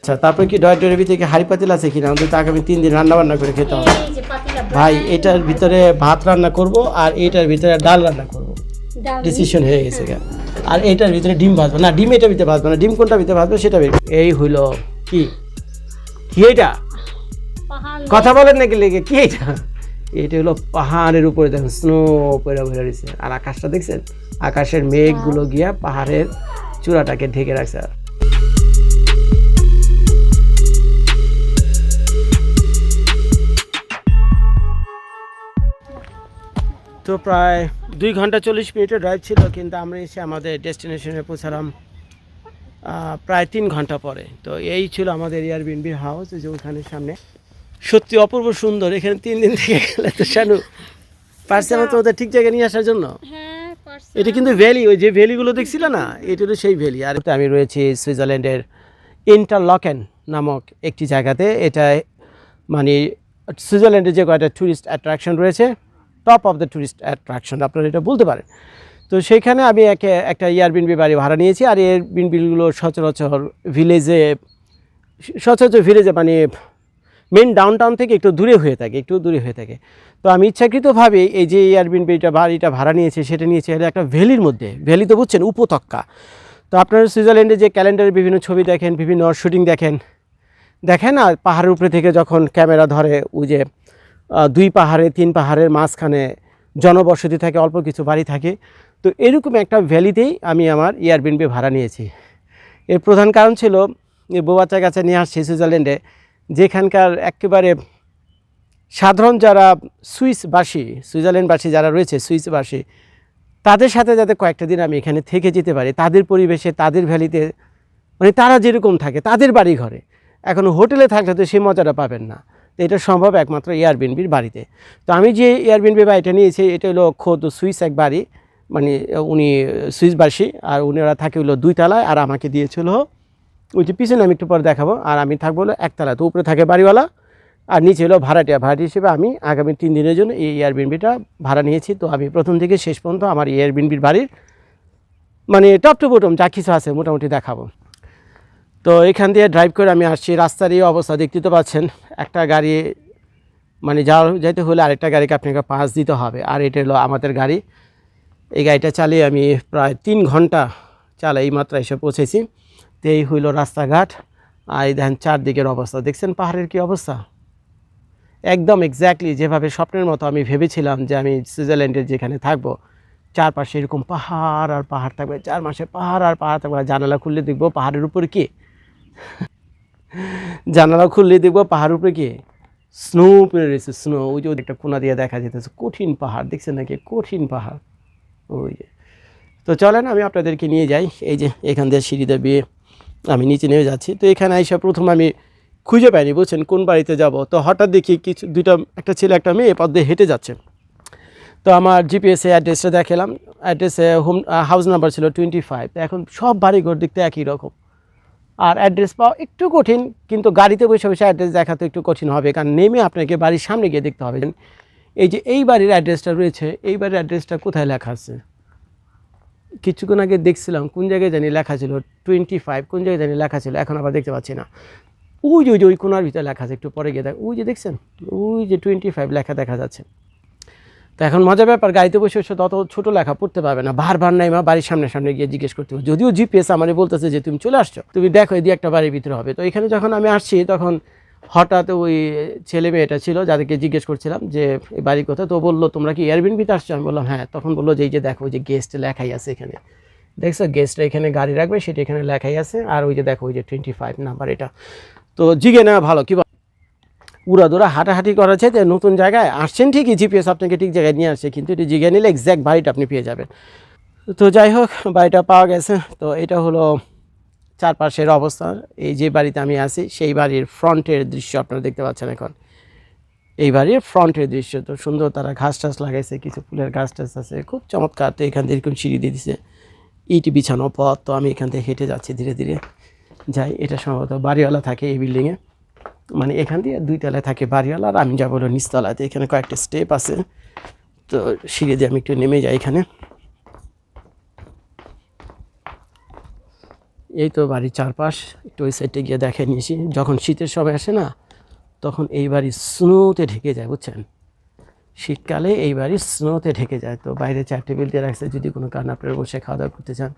আচ্ছা তারপরে কি ডয় ডয়ের ভিতরে হাড়ি পাতিল আছে কিনা? আমাদের তো আগামী তিন দিন রান্না বান্না করে খেতে হবে। ভাই এটার ভিতরে ভাত রান্না করব আর এটার ভিতরে ডাল রান্না করব। ডিসিশন হয়ে গেছে গা। আর এটার ভিতরে ডিম ভাজবো। না ডিম এটার ভিতরে ভাজবো না। ডিম কোনটা ভিতরে ভাজবো সেটা বের এই হইল কি? কি এটা কথা বলেন নাকি লেগে? কি এটা এটা হলো পাহাড়ের উপরে দেখেন স্নো পড়ে পড়ে রয়েছে আর আকাশটা দেখছেন? আকাশের মেঘগুলো গিয়া পাহাড়ের চূড়াটাকে ঢেকে রাখছে। তো প্রায় দুই ঘণ্টা চল্লিশ মিনিটের ড্রাইভ ছিল কিন্তু আমরা এসে আমাদের ডেস্টিনেশনে পৌঁছালাম প্রায় তিন ঘণ্টা পরে। তো এই ছিল আমাদের এয়ারবিএনবি হাউস যে ওখানে সামনে। সত্যি অপূর্ব সুন্দর এখানে তিন দিন থেকে গেলে তো শানু পারছে আমার তোমাদের ঠিক জায়গায় নিয়ে আসার জন্য। হ্যাঁ এটা কিন্তু ভ্যালি ওই যে ভ্যালিগুলো দেখছিল না? এটা হলো সেই ভ্যালি আর আমি রয়েছি সুইজারল্যান্ডের ইন্টারলকেন নামক একটি জায়গাতে। এটা মানে সুইজারল্যান্ডের যে কয়টা ট্যুরিস্ট অ্যাট্রাকশন রয়েছে top of the tourist attraction আপনারা এটা বলতে পারেন। তো সেইখানে আমি একে একটা এয়ারবিনবি বাড়ি ভাড়া নিয়েছি, আর এয়ারবিনবিগুলো সচরাচর ভিলেজে সচরাচর ভিলেজে মানে মেন ডাউনটাউন থেকে একটু দূরে হয়ে থাকে, একটু দূরে হয়ে থাকে। তো আমি ইচ্ছাকৃতভাবে এই যে এয়ারবিনবিটা বাড়িটা ভাড়া নিয়েছি, সেটা নিয়েছি এটা একটা ভ্যালির মধ্যে, ভ্যালি তো বুঝছেন, উপত্যকা। তো আপনারা সুইজারল্যান্ডে যে ক্যালেন্ডারে বিভিন্ন ছবি দেখেন, বিভিন্ন শুটিং দেখেন দেখেন আর পাহাড়ের উপরে থেকে যখন ক্যামেরা ধরে, ওই যে দুই পাহাড়ে, তিন পাহাড়ের মাঝখানে জনবসতি থাকে, অল্প কিছু বাড়ি থাকে। তো এরকম একটা ভ্যালিতেই আমি আমার এয়ারবিনবি ভাড়া নিয়েছি। এর প্রধান কারণ ছিল বাচ্চা কাছে নিয়ে আসছি সুইজারল্যান্ডে, যেখানকার একেবারে সাধারণ যারা সুইসবাসী, সুইজারল্যান্ডবাসী যারা রয়েছে, সুইসবাসী, তাদের সাথে যাতে কয়েকটা দিন আমি এখানে থেকে যেতে পারি, তাদের পরিবেশে, তাদের ভ্যালিতে মানে তারা যেরকম থাকে, তাদের বাড়ি ঘরে এখন হোটেলে থাকলে তো সেই মজাটা পাবেন না। তো এটা সম্ভব একমাত্র এয়ারবিনবির বাড়িতে। তো আমি যে এয়ারবিনবি বাড়িটা নিয়েছি, এটা হলো খোদ সুইস এক বাড়ি মানে উনি সুইসবাসী আর উনারা থাকে হলো দুই তলায় আর আমাকে দিয়েছিল ওই যে পিছনে আমি একটু পরে দেখাবো আর আমি থাকব হলো একতলা। তো উপরে থাকে বাড়িওয়ালা আর নিচে হলো ভাড়াটিয়া। ভাড়াটি হিসেবে আমি আগামী তিন দিনের জন্য এই এয়ারবিনবিটা ভাড়া নিয়েছি। তো আমি প্রথম থেকে শেষ পর্যন্ত আমার এয়ারবিনবির বাড়ির মানে টপ টু বটম যা কিছু আছে মোটামুটি দেখাবো। তো এখান দিয়ে ড্রাইভ করে আমি আসছি। রাস্তার এই অবস্থা দেখতে তো পাচ্ছেন, একটা গাড়ি মানে যাওয়া যাইতে হলে আরেকটা গাড়িকে আপনাকে পাস দিতে হবে। আর এটা হলো আমাদের গাড়ি। এই গাড়িটা চালিয়ে আমি প্রায় তিন ঘণ্টা চালাই এই মাত্রা এসে পৌঁছেছি। তো এই হইল রাস্তাঘাট। আর এই দেখেন চারদিকের অবস্থা। দেখছেন পাহাড়ের কি অবস্থা? একদম এক্স্যাক্টলি যেভাবে স্বপ্নের মতো আমি ভেবেছিলাম যে আমি সুইজারল্যান্ডের যেখানে থাকব, চারপাশে এরকম পাহাড় আর পাহাড় থাকবে চার মাসে পাহাড় আর পাহাড় থাকবে। জানালা খুললে দেখব পাহাড়ের উপর কি? জানালা খুললে দেখব পাহাড়ের উপরে কি স্নো পড়ে রয়েছে স্নো ওই যে একটা কোনা দিয়ে দেখা যেতেছে, কঠিন পাহাড়, দেখছেন নাকি? কঠিন পাহাড়। ওই যে। তো চলেন, আমি আপনাদেরকে নিয়ে যাই। এই যে এখান দিয়ে সিঁড়িতে বিয়ে আমি নিচে নেমে যাচ্ছি। তো এখানে আইসা প্রথম আমি খুঁজে পাইনি, বুঝছেন? কোন বাড়িতে যাব? তো হঠাৎ দেখি কিছু, দুইটা, একটা ছেলে, একটা মেয়ে পথ দিয়ে হেঁটে যাচ্ছে। তো আমার জিপিএসে অ্যাড্রেসটা দেখালাম। অ্যাড্রেসে হোম হাউস নাম্বার ছিল টোয়েন্টি ফাইভ এখন সব বাড়িঘর দেখতে একই রকম। আর অ্যাড্রেস পাওয়া একটু কঠিন, কিন্তু গাড়িতে বসে বসে অ্যাড্রেস দেখা তো একটু কঠিন হবে, কারণ নেমে আপনাকে বাড়ির সামনে গিয়ে দেখতে হবে। এই যে এই বাড়ির অ্যাড্রেসটা রয়েছে, এই বাড়ির অ্যাড্রেসটা কোথায় লেখা আছে? কিছুক্ষণ আগে দেখছিলাম, কোন জায়গায় জানি লেখা ছিল টোয়েন্টি ফাইভ কোন জায়গায় জানি লেখা ছিল, এখন আবার দেখতে পাচ্ছি না। ওই যে ওই যে, ওই কোনার ভিতরে লেখা আছে, একটু পরে গিয়ে দেখ, ওই যে দেখছেন? ওই যে টোয়েন্টি ফাইভ লেখা দেখা যাচ্ছে। তো এখন মজার ব্যাপার, গাড়িতে বসে বসে তত ছোটো লেখা পড়তে পারবে না। বারবার নাই মা বাড়ির সামনে সামনে গিয়ে জিজ্ঞেস করতে হবে। যদিও জিপিএস আমার বলতেছে যে, তুমি চলে আসছো? তুমি দেখো এদিকে একটা বাড়ির ভিতরে হবে। তো এখানে যখন আমি আসছি, তখন হঠাৎ ওই ছেলে মেয়েটা ছিল, যাদেরকে জিজ্ঞেস করছিলাম যে, এই বাড়ির কোথায় তো বলল, তোমরা কি এয়ারবিন এয়ারবিনবিতে আসছো? আমি বললাম হ্যাঁ। তখন বলল যে, এই যে দেখো যে গেস্ট লেখাই আছে এখানে। দেখছ গেস্টরা এখানে গাড়ি রাখবে, সেটা এখানে লেখাই আছে। আর ওই যে দেখো, ওই যে টোয়েন্টি ফাইভ নাম্বার এটা। তো জিগে নেওয়া ভালো, কি বল? উড়াদুরা হাঁটাহাঁটি করা আছে চাইতে নতুন জায়গায় আসছেন ঠিকই জিপিএস আপনাকে ঠিক জায়গায় নিয়ে আসছে, কিন্তু এটি জিগে নিলে এক্স্যাক্ট বাড়িটা আপনি পেয়ে যাবেন। তো যাই হোক, বাড়িটা পাওয়া গেছে। তো এটা হলো চারপাশের অবস্থা। এই যে বাড়িতে আমি আছি, সেই বাড়ির ফ্রন্টের দৃশ্য আপনারা দেখতে পাচ্ছেন এখন। এই বাড়ির ফ্রন্টের দৃশ্য, তো সুন্দর তারা ঘাস টাস লাগাইছে, কিছু ফুলের ঘাস টাস আছে। খুব চমৎকার, তো এখান থেকে এরকম সিঁড়ি দিয়ে দিছে। ইট বিছানো পথ, তো আমি এখান থেকে হেঁটে যাচ্ছি ধীরে ধীরে। যাই, এটা সম্ভবত বাড়িওয়ালা থাকে এই বিল্ডিংয়ে মানে এখান দিয়ে দুই তলায় থাকে বাড়িওয়ালা আর আমি যাব হলো নিচতলাতে এখানে কয়েকটা স্টেপ আছে। তো সিঁড়ি দিয়ে আমি একটু নেমে যাই এখানে। এই তো বাড়ির চারপাশ, একটু ওই সাইডে গিয়ে দেখে নিয়েছি। যখন শীতের সময় আসে না, তখন এই বাড়ি স্নোতে ঢেকে যায়, বুঝছেন? শীতকালে এই বাড়ি স্নোতে ঢেকে যায়। তো বাইরে চার টেবিল দিয়ে রাখছে, যদি কোনো কারণে আপনারা বসে খাওয়া দাওয়া করতে চান।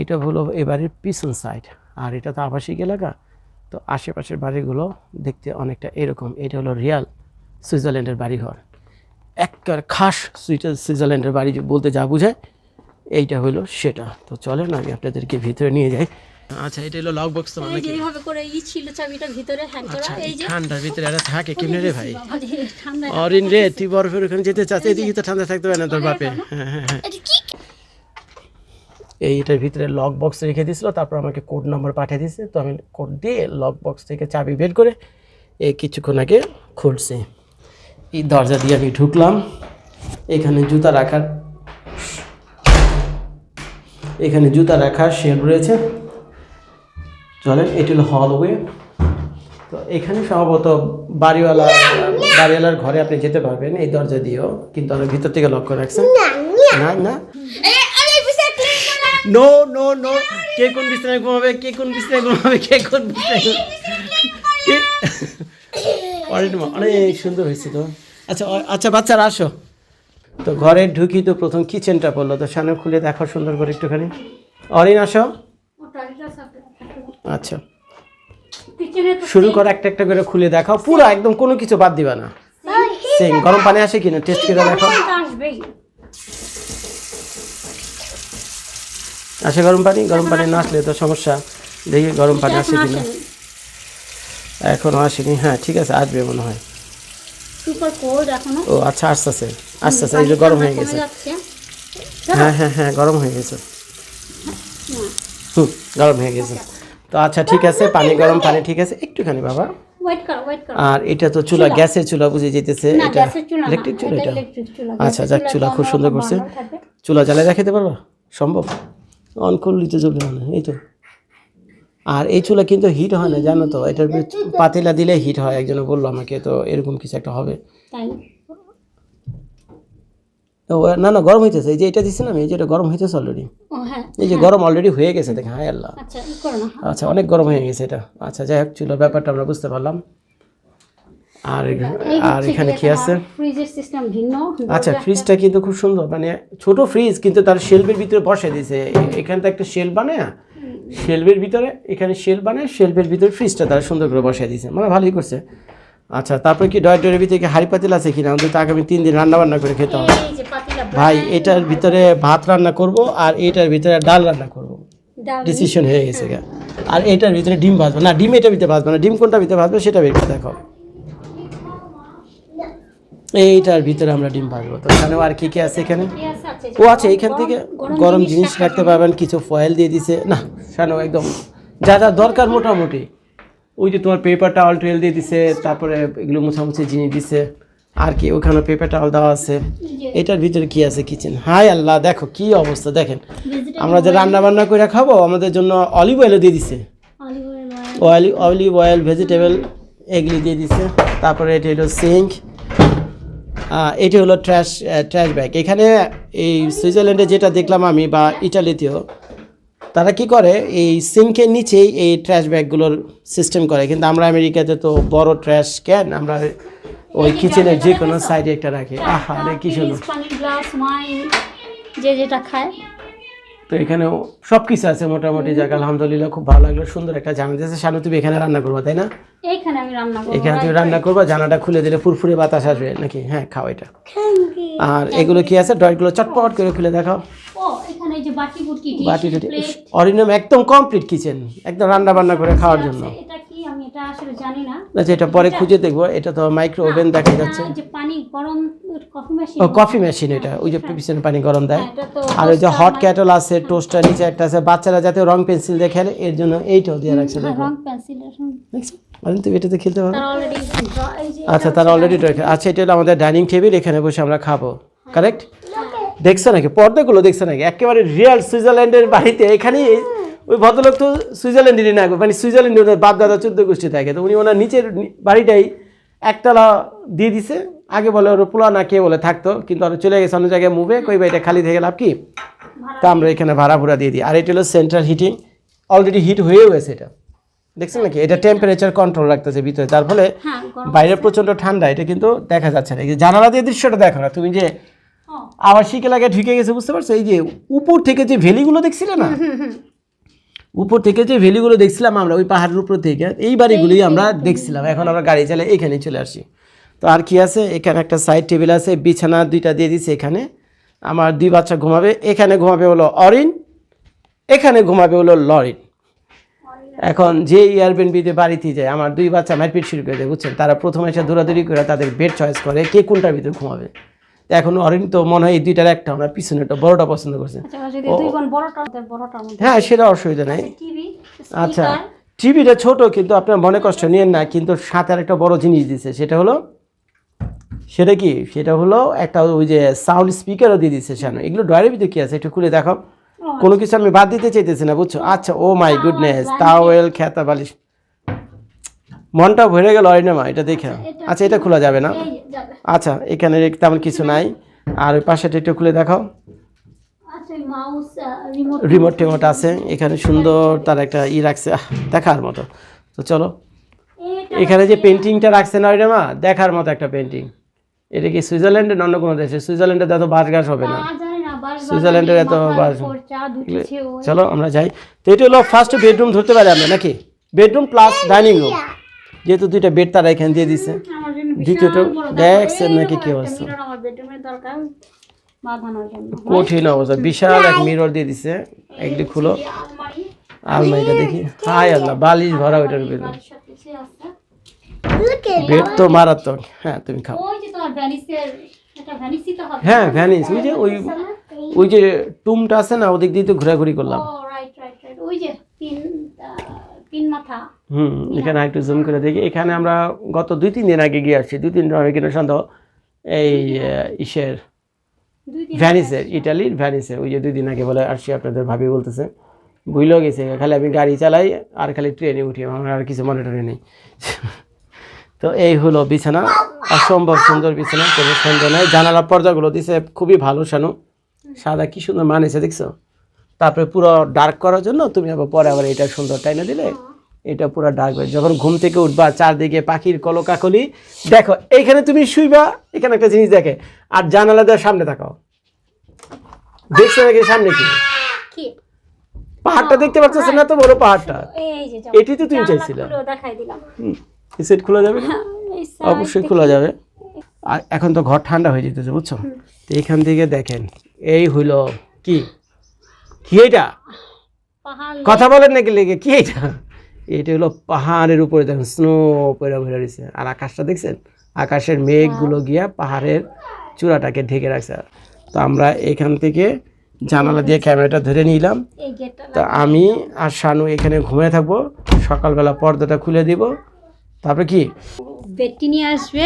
এটা হলো এই বাড়ির পিছন সাইড আর এটা তো আবাসিক এলাকা তো আশেপাশের বাড়িগুলো দেখতে অনেকটা এরকম। এটা হলো রিয়াল সুইজারল্যান্ডের বাড়িঘর। একবার খাস সুইটার সুইজারল্যান্ডের বাড়ি যে বলতে যা বোঝায় এইটা হলো সেটা। তো চলেন আমি আপনাদেরকে ভিতরে নিয়ে যাই। আচ্ছা এটা হলো লক বক্স তো এই যে এইভাবে করে ই ছিল চাবিটা ভিতরে হ্যাং করা আচ্ছা এই যে ঠান্ডার ভিতরে এরা থাকে কেমনে রে ভাই? ঠান্ডা অরিন রে তুই বরফের ওখানে যেতে চাস? এদিকে তো ঠান্ডা থাকতে পারে না তোর বাপে হ্যাঁ হ্যাঁ এটা কি এই এটার ভিতরে লক বক্স রেখে দিয়েছিল তারপর আমাকে কোড নম্বর পাঠিয়ে দিয়েছে। তো আমি কোড দিয়ে লক বক্স থেকে চাবি বের করে এই কিছুক্ষণ আগে খুলছি। এই দরজা দিয়ে আমি ঢুকলাম। এখানে জুতা রাখার এখানে জুতা রাখার শেল রয়েছে। চলেন এটি হলো হলওয়ে তো এখানে সম্ভবত বাড়িওয়ালা বাড়িওয়ালার ঘরে আপনি যেতে পারবেন এই দরজা দিয়েও কিন্তু আমি ভিতর থেকে লক্ষ্য রাখছেন না না। নো নো নো কে কোন বিছানায় ঘুমাবে? কে কোন বিছানায় ঘুমাবে? কে কোন বিছানায় অনেক সুন্দর হয়েছে তো। আচ্ছা আচ্ছা বাচ্চারা আসো। তো ঘরে ঢুকি তো প্রথম কিচেনটা পড়ল। তো সামনে খুলে দেখো সুন্দর করে একটুখানি। অরিন আসো। আচ্ছা। শুরু করো একটা একটা করে খুলে দেখাও। পুরো একদম কোনো কিছু বাদ দিবা না। সিং গরম পানি আসে কিনা? টেস্ট করে দেখো। তো আসবেই। আসে গরম পানি? গরম পানি না আসলে তো সমস্যা। দেখি গরম পানি আসে কিনা। আসেনি। এখনও আসেনি হ্যাঁ ঠিক আছে আসবে মনে হয়। সুপার কোল্ড এখনও। ও আচ্ছা আস্তে আস্তে আস্তে আস্তে এই যে গরম হয়ে গেছে। হ্যাঁ হ্যাঁ হ্যাঁ গরম হয়ে গেছে। হুম গরম হয়ে গেছে। তো আচ্ছা ঠিক আছে পানি গরম পানি ঠিক আছে একটুখানি বাবা। আর এটা তো চুলা গ্যাসের চুলা বুঝে যেতেছে এটা ইলেকট্রিক চুলা এটা আচ্ছা যাক চুলা খুব সুন্দর করছে। চুলা জ্বালায় দেখাতে পারবা? সম্ভব? অন করলেই তো চলবে না এই তো। আর এই চুলা কিন্তু হিট হয় না জানো তো এটার পাতিলা দিলে হিট হয় একজনে বলল আমাকে তো এরকম কিছু একটা হবে। না না গরম হইতেছে এই যে এটা দিচ্ছি না আমি এই যে এটা গরম হইতেছে অলরেডি হ্যাঁ এই যে গরম অলরেডি হয়ে গেছে দেখেন হায় আল্লাহ। আচ্ছা আচ্ছা অনেক গরম হয়ে গেছে এটা। আচ্ছা যাই হোক চুলোর ব্যাপারটা আমরা বুঝতে পারলাম। আর আর এখানে কি আছে? ফ্রিজের সিস্টেম ভিন্ন আচ্ছা ফ্রিজটা কিন্তু খুব সুন্দর মানে ছোট ফ্রিজ কিন্তু তার শেলফের ভিতরে বসে দিয়েছে। এখানে তো একটা শেল বানায় শেলফের ভিতরে এখানে শেল বানায় শেলফের ভিতরে ফ্রিজটা তারা সুন্দর করে বসে দিয়েছে। মানে ভালোই করছে। আচ্ছা তারপরে কি ডয় ডয়ের ভিতরে কি হাড়ি পাতিল আছে কিনা? আমাদের তো আগামী তিন দিন রান্না বান্না করে খেতে হবে। ভাই এটার ভিতরে ভাত রান্না করব আর এটার ভিতরে ডাল রান্না করব। ডিসিশন হয়ে গেছে গা। আর এটার ভিতরে ডিম ভাজবো। না ডিম এটার ভিতরে ভাজবো না ডিম কোনটা ভিতরে ভাজবো সেটা বের করে দেখো এইটার ভিতরে আমরা ডিম ভাজবো। তো এখানেও আর কি কি আছে এখানে? ও আছে এইখান থেকে গরম জিনিস রাখতে পারবেন কিছু ফয়েল দিয়ে দিছে। না শানো একদম যা যা দরকার মোটামুটি। ওই যে তোমার পেপার টাওয়াল টুয়েল দিয়ে দিছে তারপরে এগুলো মোছামুছি জিনিস দিছে। আর কি ওখানে পেপার টাওয়াল দেওয়া আছে। এটার ভিতরে কি আছে কিচেন হাই আল্লাহ দেখো কি অবস্থা দেখেন। আমরা যে রান্না বান্না করে খাব আমাদের জন্য অলিভ অয়েলও দিয়ে দিছে। Olive oil oil olive oil vegetable এগুলি দিয়ে দিছে। তারপরে এটা হলো সিঙ্ক এটি হলো ট্র্যাশ ট্র্যাশ ব্যাগ এখানে এই সুইজারল্যান্ডে যেটা দেখলাম আমি বা ইটালিতেও, তারা কি করে? এই সিঙ্কের নিচেই এই ট্র্যাশ ব্যাগগুলোর সিস্টেম করে। কিন্তু আমরা আমেরিকাতে তো বড় ট্র্যাশ ক্যান আমরা ওই কিচেনের যে কোনো সাইডে একটা রাখি। আহা কি ওয়াইন যে যেটা খায়। তো এখানেও সব কিছু আছে মোটামুটি যাক আলহামদুলিল্লাহ খুব ভালো লাগল সুন্দর একটা জানা দিয়েছে। শানু তুমি এখানে রান্না করব তাই না? এখানে আমি রান্না করব এখানে তুমি রান্না করবা জানাটা খুলে দিলে ফুরফুরে বাতাস আসবে নাকি? হ্যাঁ খাও এটা। আর এগুলো কি আছে? ডয়েটগুলো চটপট করে খুলে দেখাও। ও এখানে বাটি অরিনম একদম কমপ্লিট কিচেন একদম রান্না বান্না করে খাওয়ার জন্য। এটা আসলে জানি না। আচ্ছা এটা পরে খুঁজে দেখব। এটা তো মাইক্রো ওভেন দেখা যাচ্ছে। যে পানি গরম কফি মেশিন ও কফি মেশিন এটা। ওই যে পিছনে পানি গরম দেয়। আর ওই যে হট ক্যাটল আছে টোস্টার নিচে একটা আছে বাচ্চারা যাতে রং পেন্সিল দিয়ে খেলে এর জন্য এইটাও দিয়ে রাখছে দেখো। রং পেন্সিল দেখছ তুমি এটাতে খেলতে পারো? তার অলরেডি এই আচ্ছা তারা অলরেডি আচ্ছা এটা হলো আমাদের ডাইনিং টেবিল এখানে বসে আমরা খাব। কারেক্ট দেখছ নাকি? পর্দাগুলো দেখছ নাকি? একেবারে রিয়াল সুইজারল্যান্ডের বাড়িতে এখানেই ওই ভদ্রলোক তো সুইজারল্যান্ডেরই না মানে সুইজারল্যান্ডে ওদের বাপ দাদা চোদ্দ গোষ্ঠী থাকে। তো উনি ওনার নিচের বাড়িটাই একতলা দিয়ে দিছে। আগে বলে ওর পোলা না কে বলে থাকতো কিন্তু ওরা চলে গেছে অন্য জায়গায় মুভে কই বাড়িটা খালি থেকে লাভ কি? তা আমরা এখানে ভাড়া ভুড়া দিয়ে দিই। আর এটা হলো সেন্ট্রাল হিটিং অলরেডি হিট হয়েও গেছে এটা। দেখছেন নাকি? এটা টেম্পারেচার কন্ট্রোল রাখতেছে ভিতরে। তার ফলে হ্যাঁ বাইরে প্রচণ্ড ঠান্ডা এটা কিন্তু দেখা যাচ্ছে না। জানালা দিয়ে দৃশ্যটা দেখো না তুমি যে শিকে লাগে ঢুকে গেছে বুঝতে পারছ? এই যে উপর থেকে যে ভ্যালিগুলো দেখছিলে না? উপর থেকে যে ভ্যালিগুলো দেখছিলাম আমরা ওই পাহাড়ের উপর থেকে এই বাড়িগুলোই আমরা দেখছিলাম। এখন আমরা গাড়ি চালাই এখানেই চলে আসি তো আর কি আছে? এখানে একটা সাইড টেবিল আছে বিছানা দুইটা দিয়ে দিছে এখানে। আমার দুই বাচ্চা ঘুমাবে এখানে ঘুমাবে হলো অরিন এখানে ঘুমাবে হলো লরিন। এখন যে এয়ারবিএনবিতে বাড়িতে যায় আমার দুই বাচ্চা মারপিট শুরু করে দেয় বুঝছেন? তারা প্রথমে এসে দৌড়াদৌড়ি করে তাদের বেড চয়েস করে কে কোনটার ভিতরে ঘুমাবে। এখন অরিন তো মনে হয় এই দুইটার একটা আমরা পিছনেটা বড়টা পছন্দ করছে। আচ্ছা মধ্যে হ্যাঁ সেটা অসুবিধা নেই। টিভি আচ্ছা টিভিটা ছোট কিন্তু আপনার মনে কষ্ট নিয়েন না কিন্তু সাথে আর একটা বড় জিনিস দিছে সেটা হলো সেটা কি? সেটা হলো একটা ওই যে সাউন্ড স্পিকারও দিয়ে দিচ্ছে সামনে এগুলো ডয়ারের ভিতরে কি আছে? একটু খুলে দেখো কোনো কিছু আমি বাদ দিতে চাইতেছি না বুঝছ? আচ্ছা ও মাই গুডনেস তাওয়েল খেতা বালিশ মনটা ভরে গেল অরিনামা এটা দেখে। আচ্ছা এটা খোলা যাবে না। আচ্ছা এখানে তেমন কিছু নাই। আর ওই পাশেটা একটু খুলে দেখাও। আচ্ছা রিমোট রিমোট টিমোট আছে। এখানে সুন্দর তার একটা ই রাখছে। দেখার মতো। তো চলো। এখানে যে পেন্টিংটা রাখছে না ওইটা মা দেখার মতো একটা পেন্টিং এটা কি সুইজারল্যান্ডের অন্য কোনো দেশে? সুইজারল্যান্ডে এত বাস গাছ হবে না। সুইজারল্যান্ডের এত বাস চলো আমরা যাই। তো এটা হলো ফার্স্ট বেডরুম ধরতে পারি আমরা নাকি? বেডরুম প্লাস ডাইনিং রুম যেহেতু দুইটা বেড তারা এখানে দিয়ে দিছে। দ্বিতীয়টা দেখছেন নাকি কি অবস্থা? কঠিন অবস্থা বিশাল এক মিরর দিয়ে দিছে একটু খুলো। আলমারিটা দেখি। হাই আল্লাহ বালিশ ভরা ওইটার ভিতরে। বেড তো মারাত্মক। হ্যাঁ তুমি খাও। হ্যাঁ ভ্যানিস ওই যে ওই ওই যে টুমটা আছে না ওদিক দিয়ে তো ঘোরাঘুরি করলাম। ও রাইট রাইট রাইট ওই যে তিন আহ, তিন মাথা। হুম এখানে একটু জুম করে দেখি। এখানে আমরা গত দুই তিন দিন আগে গিয়ে আসছি। দুই তিন দিন আগে কিনা সন্দেহ এই ইসের ভ্যানিসের ইটালির ভ্যানিসের। ওই যে দুই দিন আগে বলে আসছি আপনাদের ভাবি বলতেছে। ভুলেও গেছে খালি আমি গাড়ি চালাই আর খালি ট্রেনে উঠি আমার আর কিছু মনে টনে নেই। তো এই হলো বিছানা অসম্ভব সুন্দর বিছানা কোনো সন্দেহ নাই। জানালার পর্দাগুলো দিছে খুবই ভালো শানু। সাদা কি সুন্দর মানেছে দেখছ? তারপরে পুরো ডার্ক করার জন্য তুমি আবার পরে আবার এটা সুন্দর টাইনে দিলে। এটা পুরো ডার্ক হয়ে যখন ঘুম থেকে উঠবা চারদিকে পাখির কলকাকলি দেখো এইখানে তুমি শুইবা এখানে একটা জিনিস দেখে। আর জানালা দেওয়ার সামনে তাকাও। দেখছ নাকি সামনে কি? পাহাড়টা দেখতে পাচ্ছ না তো বড় পাহাড়টা এটি তো তুমি চাইছিলে। সেট খোলা যাবে না? অবশ্যই খোলা যাবে। আর এখন তো ঘর ঠান্ডা হয়ে যেতেছে বুঝছ? তো এখান থেকে দেখেন এই হইল কি? কি এটা? কথা বলেন নাকি লেগে কি এটা? এটা হলো পাহাড়ের উপরে দেখেন স্নো পয়রা ভরে রয়েছে আর আকাশটা দেখছেন? আকাশের মেঘগুলো গিয়া পাহাড়ের চূড়াটাকে ঢেকে রাখছে। তো আমরা এখান থেকে জানালা দিয়ে ক্যামেরাটা ধরে নিলাম। তা আমি আর শানু এখানে ঘুমিয়ে থাকব। সকালবেলা পর্দাটা খুলে দিব। তারপরে কি? বেডটি নিয়ে আসবে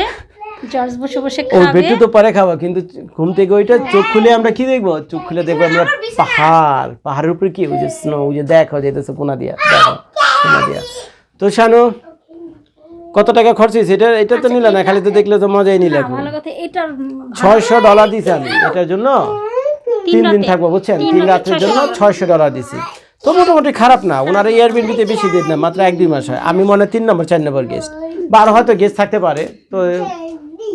জর্জ বসে বসে খাবে। বেটু তো পরে খাব কিন্তু ঘুম থেকে ওইটা চোখ খুলে আমরা কি দেখব? চোখ খুলে দেখব আমরা পাহাড়। পাহাড়ের উপরে কি? ওই যে স্নো ওই যে দেখো যেতেছে কোনা দিয়া। দেখো। কোনা দিয়া তো শানু কত টাকা খরচ হয়েছে? এটা এটা তো নিলাম না খালি তো দেখলে তো মজাই নিলাম ভালো কথা এটার ছয়শো ডলার দিছি আমি এটার জন্য? তিন দিন থাকব বুঝছেন? তিন তিন রাতে রাতের জন্য 600 ছয়শো ডলার দিছি। তো মোটামুটি খারাপ না ওনারা এয়ারবিনবিতে বেশি দিন না মাত্র এক দুই মাস হয়। আমি মনে তিন নম্বর চার নম্বর গেস্ট বারো হয়তো গেস্ট থাকতে পারে তো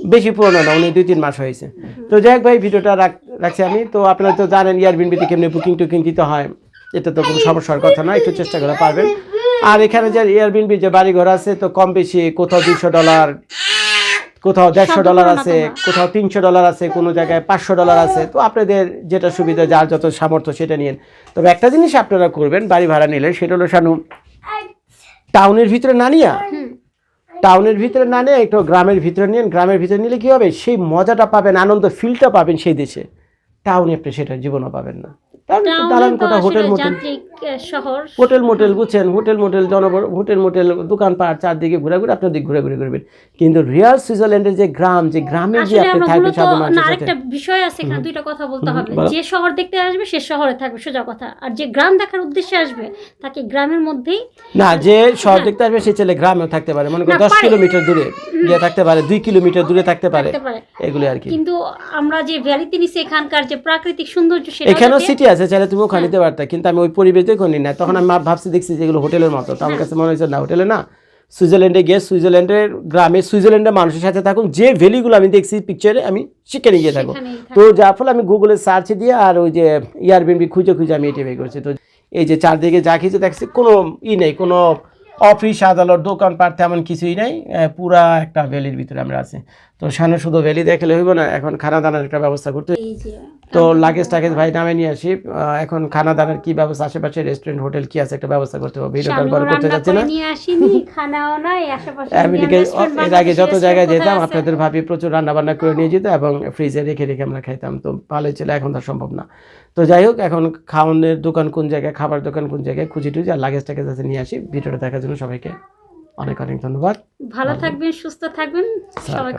বেশি পুরনো না উনি দুই তিন মাস হয়েছে। তো যাই হোক ভাই ভিডিওটা রাখ- রাখছি আমি। তো আপনারা তো জানেন এয়ারবিনবিতে কেমনি বুকিং টুকিং দিতে হয়। এটা তো কোনো সমস্যার কথা না একটু চেষ্টা করে পারবেন। আর এখানে যে এয়ারবিনবি যে বাড়িঘর আছে তো কম বেশি কোথাও দুইশো ডলার কোথাও দেড়শো ডলার আছে কোথাও তিনশো ডলার আছে কোনো জায়গায় পাঁচশো ডলার আছে। তো আপনাদের যেটা সুবিধা যার যত সামর্থ্য সেটা নিন তবে একটা জিনিস আপনারা করবেন বাড়ি ভাড়া নিলে সেটা হলো শানু টাউনের ভিতরে না নিয়া টাউনের ভিতরে না নিয়ে একটু গ্রামের ভিতরে নিন গ্রামের ভিতরে নিলে কি হবে? সেই মজাটা পাবেন আনন্দ ফিলটা পাবেন সেই দেশে। টাউনে আপনি সেটা জীবনও পাবেন না। টাউনে দালান কোটা হোটেল মোটেল। শহর। হোটেল মোটেল বুঝছেন হোটেল মোটেল জনবর হোটেল মোটেল দোকানপাট চারদিকে ঘুরে ঘুরে আপনার দিকে ঘুরে ঘুরে করবেন কিন্তু রিয়াল সুইজারল্যান্ডের যে গ্রাম যে গ্রামে যে আপনি আমরা থাকবেন মূলত মানুষের সাথে বিষয় আছে এখানে দুইটা কথা বলতে হবে। যে শহর দেখতে আসবে সে শহরে থাকবে সোজা কথা। আর যে গ্রাম দেখার উদ্দেশ্যে আসবে তাকে গ্রামের মধ্যেই না যে শহর দেখতে আসবে সে ছেলে গ্রামেও থাকতে পারে। মনে করো দশ কিলোমিটার দূরে গিয়ে থাকতে পারে দুই কিলোমিটার দূরে থাকতে পারে। আর কি। কিন্তু আমরা যে ভ্যালিতে নিছি এখানকার যে প্রাকৃতিক সৌন্দর্য সেটা এখানেও সিটি আছে চাইলে তুমি ওখানে নিতে পারতা কিন্তু আমি ওই পরিবেশ হইতে কোনি না। তখন আমি ভাবছি দেখছি যে এগুলো হোটেলের মতো। তো আমার কাছে মনে হয়েছে না হোটেলে না সুইজারল্যান্ডে গিয়ে সুইজারল্যান্ডের গ্রামে সুইজারল্যান্ডের মানুষের সাথে থাকুন যে ভ্যালিগুলো আমি দেখছি পিকচারে আমি সেখানে গিয়ে থাকব। তো যার ফলে আমি গুগলে সার্চ দিয়ে আর ওই যে ইয়ারবিএনবি খুঁজে খুঁজে আমি এটি বের করছি। তো এই যে চারদিকে যা কিছু দেখছি কোনো ই নেই কোনো অফিস আদালত দোকানপাট তেমন কিছুই নেই পুরা একটা ভ্যালির ভিতরে আমরা আছি। তো সামনে শুধু ভ্যালি দেখলে হইব না এখন খানা দানার একটা ব্যবস্থা করতে তো লাগেজ টাগেজ ভাই নামে নিয়ে আসি। এখন খানা দানার কি ব্যবস্থা আশেপাশে রেস্টুরেন্ট হোটেল কি আছে একটা ব্যবস্থা করতে হবে? ভিডিওটা সামনেও বড় করতে যাচ্ছি না। আমেরিকায় এর আগে যত জায়গায় যেতাম আপনাদের ভাবি প্রচুর রান্না বান্না করে নিয়ে যেত এবং ফ্রিজে রেখে রেখে আমরা খাইতাম। তো ভালোই ছিল এখন তো সম্ভব না। তো যাই হোক এখন খাওয়ানোর দোকান কোন জায়গায় খাবার দোকান কোন জায়গায় খুঁজি টুজি আর লাগেজ টাগেজ আছে নিয়ে আসি। ভিডিওটা দেখার জন্য সবাইকে অনেক অনেক ধন্যবাদ। ভালো থাকবেন সুস্থ থাকবেন। সবাই